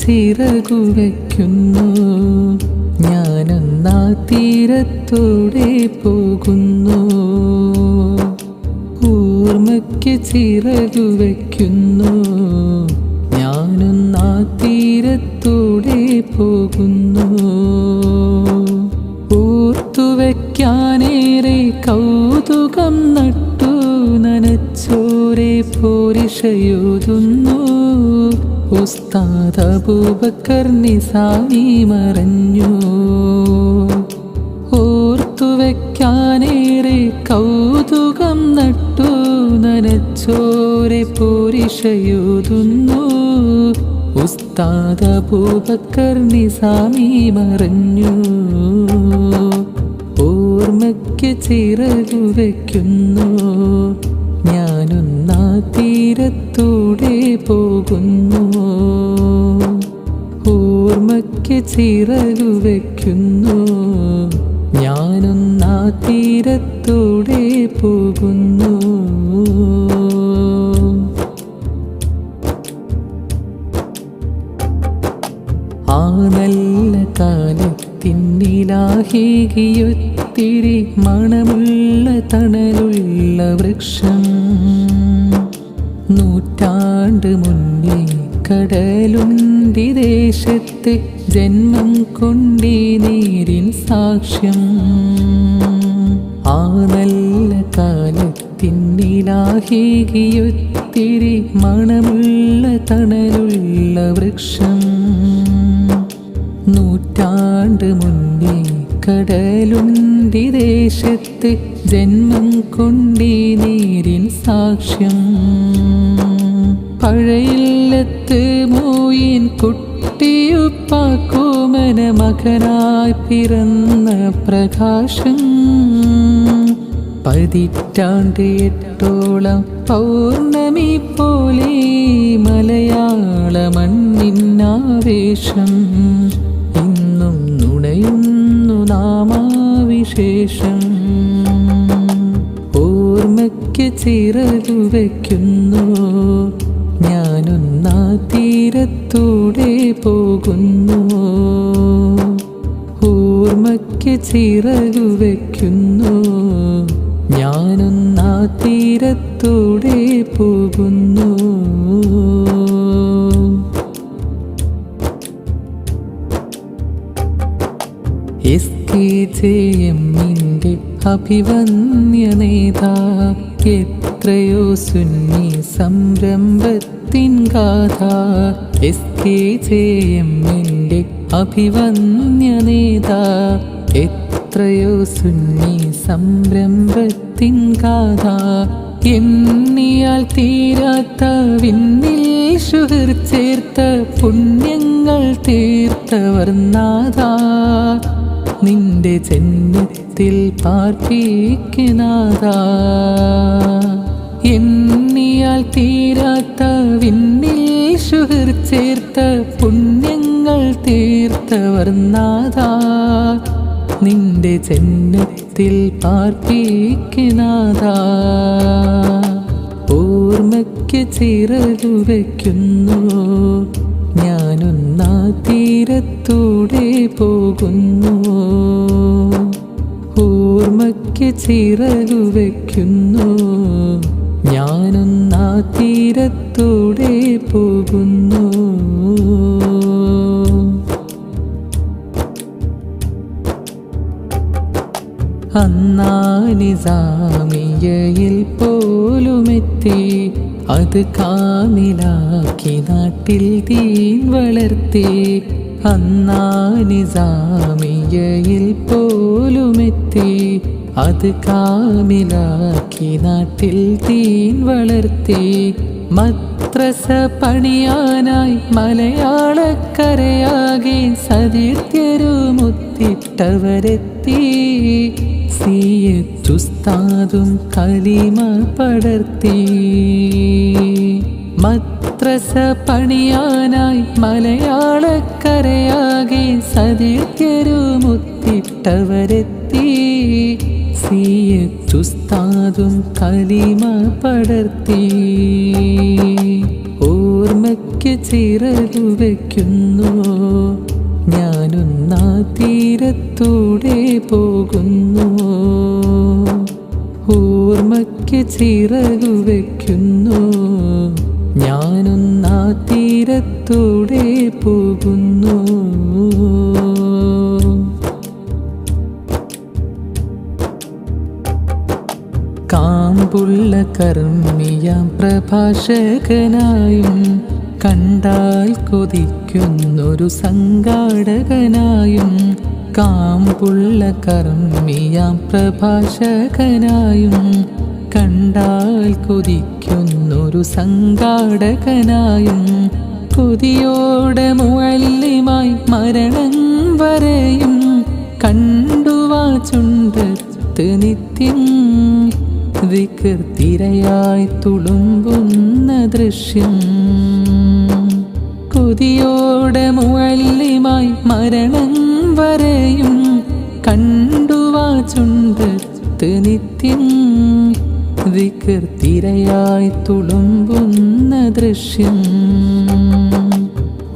ചിറകു വയ്ക്കുന്നു. ഞാനെന്നാ തീരത്തോടെ പോകുന്നു. ഓർമ്മയ്ക്ക് ചിറകുവയ്ക്കുന്നു ഞാനെന്നാ തീരത്തോടെ പോകുന്നു. ഓർത്തുവയ്ക്കാനേറെ കൗതുകം നട്ടു. നനച്ചോരെ പോരിഷയോതുന്നു ഉസ്താദ് മറഞ്ഞു ഓർത്തുവെക്കാനേറെ കൗതുകം നട്ടു. നനച്ചോരെ പോരിഷയോതുന്നു ഉസ്താദ് അബൂബക്കർ നിസാമി മറഞ്ഞു ഓർമ്മയ്ക്ക് ചിറകു വയ്ക്കുന്നു ഞാനൊന്നാ തീരത്തൂടെ പോകുന്നു. ഓർമ്മയ്ക്ക് ചിറകു വയ്ക്കുന്നു ഞാനൊന്നാ തീരത്തൂടെ പോകുന്നു. ആ നല്ല കാലത്തിന്നിലാഹിയൊത്തിരി മണമുള്ള തണലുള്ള വൃക്ഷം. നൂറ്റാണ്ട് മുന്നേ കടലുണ്ടി ദേശത്തെ ജന്മം കൊണ്ടി നീരിൻ സാക്ഷ്യം. ആ നല്ല കാലത്തിന്നിലാഹിയൊത്തിരി മണമുള്ള തണലുള്ള വൃക്ഷം. നൂറ്റാണ്ട് മുന്നേ കടലുണ്ടി ദേശത്തെ ജന്മം കൊണ്ടി നീരിൻ സാക്ഷ്യം. പഴയില്ലത്ത് മോയിൻ കുട്ടിയുപ്പാക്കൂമന മകനായി പിറന്ന പ്രകാശം. പതിറ്റാണ്ട് എട്ടോളം പൗർണമി പോലെ മലയാള മണ്ണിന്നാവേശം. ഇന്നും നുണയുന്നു നാമാവിശേഷം. ഓർമ്മയ്ക്ക് ചിറകു വയ്ക്കുന്നു. ഞാനൊന്നാ തീരത്തൂടെ പോകുന്നു. ഓർമ്മയ്ക്ക് ചിറകു വയ്ക്കുന്നു ഞാനൊന്നാ തീരത്തൂടെ പോകുന്നു. എസ് കെ ജെ എമ്മിന്റെ അഭിവന്യ നേതാ എത്രയോ സുന്നി സംരംഭത്തിൻ ഗാഥ. എസ് കെ ജെ എമ്മിന്റെ അഭിവന്യ നേതാ എത്രയോ സുന്നി സംരംഭത്തിൻ ഗാഥ. എന്നിയാൽ തീരാത്ത വിന്നിൽ ഷുഹർ ചേർത്ത പുണ്യങ്ങൾ തീർത്തവർ നാഥ. നിന്റെ ജന്മത്തിൽ പാർപ്പിക്കുനാഥ എണ്ണിയാൽ തീരാത്ത വിണ്ണിൽ ഷുഹർ ചേർത്ത പുണ്യങ്ങൾ തീർത്തവർ നാഥ. നിന്റെ ജന്മത്തിൽ പാർപ്പിക്കുനാഥ ഓർമ്മയ്ക്ക് ചിറകു വയ്ക്കുന്നു. ഞാനൊന്നാ തീരത്തൂടെ പോകുന്നു. ഓർമ്മയ്ക്ക് ചിറകു വയ്ക്കുന്നു ഞാനൊന്നാ തീരത്തൂടെ പോകുന്നു. അന്നാനിസാമിയയിൽ പോലുമെത്തി അത് കാമിലാക്കി നാട്ടിൽ തീൻ വളർത്തി. അന്നാനിസാമിയയിൽ പോലുമെത്തി അത് കാമിലാക്കി നാട്ടിൽ തീൻ വളർത്തി മദ്രസ പണിയാനായി മലയാളക്കരയാകെ സതീർത്ഥ്യരുമുത്തിട്ടവരെത്തി. സീയച്ചുസ്താദും കലിമ പടർത്തി. മദ്രസ പണിയാനായി മലയാളക്കരയാകെ സതീർത്ഥ്യരുമുത്തിട്ടവരെത്തി. സിയുസ്താദും കലിമ പടർത്തി ഓർമ്മയ്ക്ക് ചിറകു വയ്ക്കുന്നു ഞാനൊന്നാ തീരത്തൂടെ പോകുന്നു. ഓർമ്മയ്ക്ക് ചിറകു വയ്ക്കുന്നു ഞാനൊന്നാ തീരത്തൂടെ പോകുന്നു. കാമ്പുള്ള കർമ്മിയാം പ്രഭാഷകനായും കണ്ടാൽ കൊതിക്കുന്നൊരു സംഘാടകനായും കാമ്പുള്ള കർമ്മിയാം പ്രഭാഷകനായും കണ്ടാൽ കൊതിക്കുന്നൊരു സംഘാടകനായും കൊതിയോടെ മുല്ലിമായി മരണം വരെയും കണ്ടുവാ ചുണ്ടത്ത് നിത്യം വികൃ തിരയായി തുളുമ്പുന്ന ദൃശ്യം. കൊതിയോടെ മുഴല്യമായി മരണം വരെയും കണ്ടുവാ ചുണ്ടത്ത് നിത്യം. ദിക്കർ തിരയായി തുളുമ്പുന്ന ദൃശ്യം.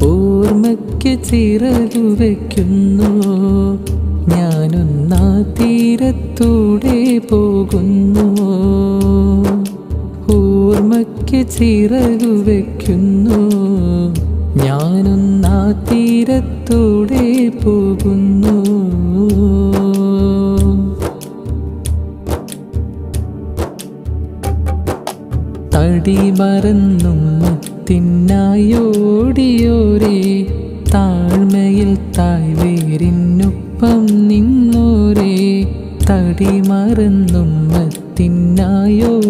ഓർമ്മയ്ക്ക് ചിറകു വയ്ക്കുന്നു ഞാനൊന്നാ തീരത്തൂടെ പോകുന്നു. ഓർമ്മയ്ക്ക് ചിറകു വയ്ക്കുന്നു ഞാനൊന്നാ തീരത്തൂടെ പോകുന്നു. തടി മറന്നും മുത്തിനായോടിയോരേ താഴ്മയിൽ താഴ്വേരിനൊപ്പം നിന്നോരേ തടി മറന്നും മത്തിനായോടിയോരേ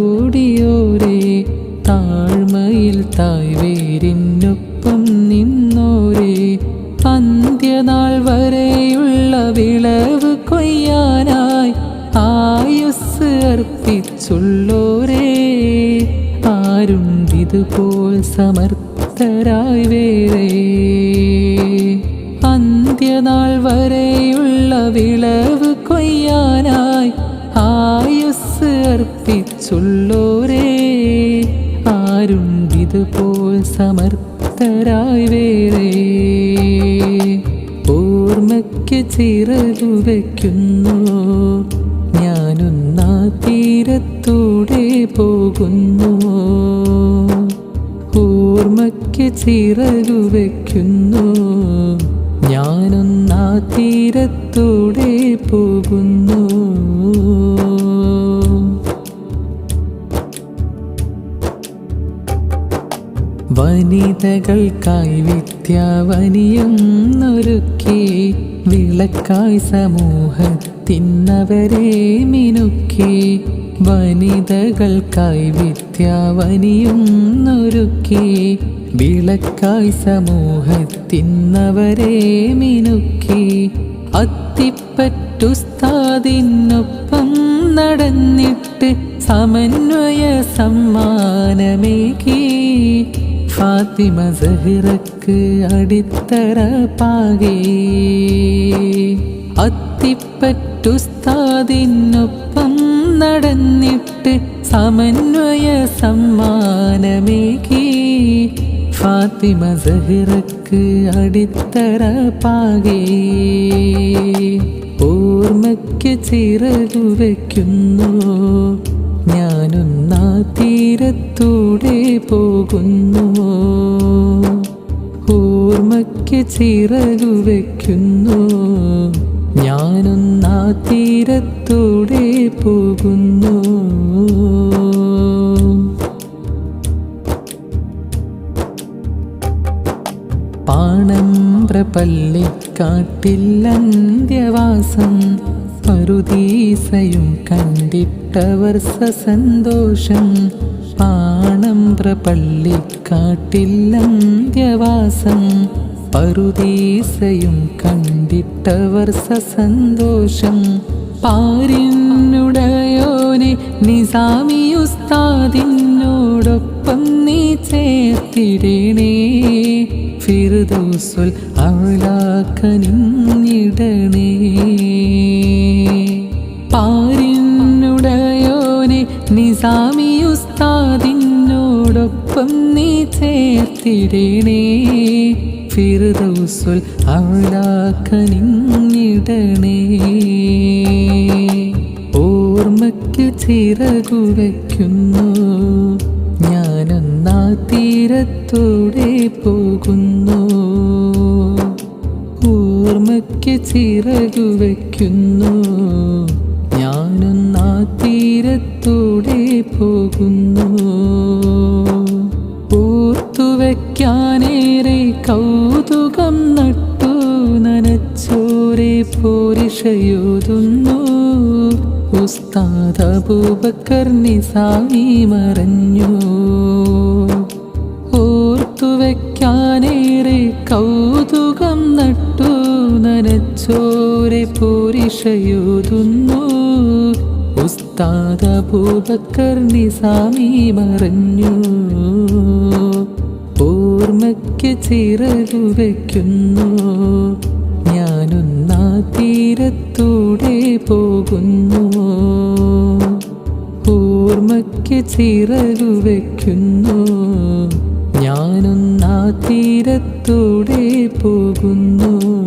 താഴ്മയിൽ താഴ്വേരിനൊപ്പം നിന്നോരേ. അന്ത്യനാൾ വരെയുള്ള വിളവ് കൊയ്യാനായി ആയുസ് അർപ്പിച്ചുള്ളോരേ. ആരുണ്ടിതുപോൽ സമർത്ഥരായി വേറെ. അന്ത്യനാൾ വരെയുള്ള വിളവ് കൊയ്യാനായി ആയുസ് അർപ്പിച്ചുള്ളോരേ. ആരുണ്ടിതുപോൽ സമർത്ഥരായി വേറെ. ഓർമ്മയ്ക്ക് ചിറകു വയ്ക്കുന്നു. ഞാനൊന്നാ തീരത്തൂടെ പോകുന്നു. ഓർമ്മയ്ക്ക് ചിറകു വയ്ക്കുന്നു. ഞാനൊന്നാ തീരത്തൂടെ പോകുന്നു. വനിതകൾക്കായി വിദ്യാവനിയൊന്നൊരുക്കി വിളക്കായി സമൂഹത്തിന്നവരെ മിനുക്കി വനിതകൾക്കായി വിദ്യാവനിയൊന്നൊരുക്കി വിളക്കായി സമൂഹത്തിന്നവരെ മിനുക്കി അത്തിപ്പറ്റുസ്താദിനൊപ്പം നടന്നിട്ട് സമന്വയ സമ്മാനമേകി ഫാത്തിമ സഹിറക്ക് അടിത്തറ പാകേ. അത്തിപ്പറ്റുസ്താദിനൊപ്പം നടന്നിട്ട് സമന്വയ സമ്മാനമേകി. ഫാത്തിമ സഹിറക്ക് അടിത്തറ പാകേ. ഓർമ്മയ്ക്ക് ചിറകു വയ്ക്കുന്നു ഞാനൊന്നാ തീരത്തൂടെ പോകുന്നു. ഓർമ്മയ്ക്ക് ചിറകു വയ്ക്കുന്നു ഞാനൊന്നാ തീരത്തൂടെ പോകുന്നു. പാണമ്പ്രപള്ളിക്കാട്ടില്ലന്ത്യവാസം പരുദീസയും കണ്ടിട്ടവർ സസന്തോഷം. പാണമ്പ്ര പള്ളിക്കാട്ടില്ലന്ത്യവാസം പരുദീസയും കണ്ടിട്ടവർ സസന്തോഷം. പാരിനുടയോനെ നിസാമിയുസ്താദിനോടൊപ്പം നീ ചേർത്തിടണേ. ഫിർദൗസുൽ അവലാക്കനിടണേ പാരിനുടയോനെ നിസാമിയുസ്താദിനോടൊപ്പം നീ ചേർത്തിടണേ. ഫിർദൗസുൽ അവളാക്കനിടണേ ഓർമ്മയ്ക്ക് ചിറകു വയ്ക്കുന്നു. ഞാനൊന്നാ തീരത്തോടെ പോകുന്നു. ഓർമ്മയ്ക്ക് ചിറകു വയ്ക്കുന്നു. തീരത്തോടെ പോകുന്നു. ഓർത്തുവയ്ക്കാനേറെ കൗതുകം നട്ടു. നനച്ചോരെ പോരിഷയോതുന്നു. ഉസ്താദ് അബൂബക്കർ നിസാമി മറഞ്ഞു. ഓർത്തുവയ്ക്കാനേറെ കൗതുകം നട്ടു. നനച്ചോരെ പോരിഷയോതുന്നു. ഉസ്താദ് അബൂബക്കർ നിസാമി മറഞ്ഞു. ഓർമ്മയ്ക്ക് ചിറകു വയ്ക്കുന്നു. ഞാനൊന്നാ തീരത്തൂടെ പോകുന്നു. ഓർമ്മയ്ക്ക് ചിറകു വയ്ക്കുന്നു. ഞാനൊന്നാ തീരത്തൂടെ പോകുന്നു.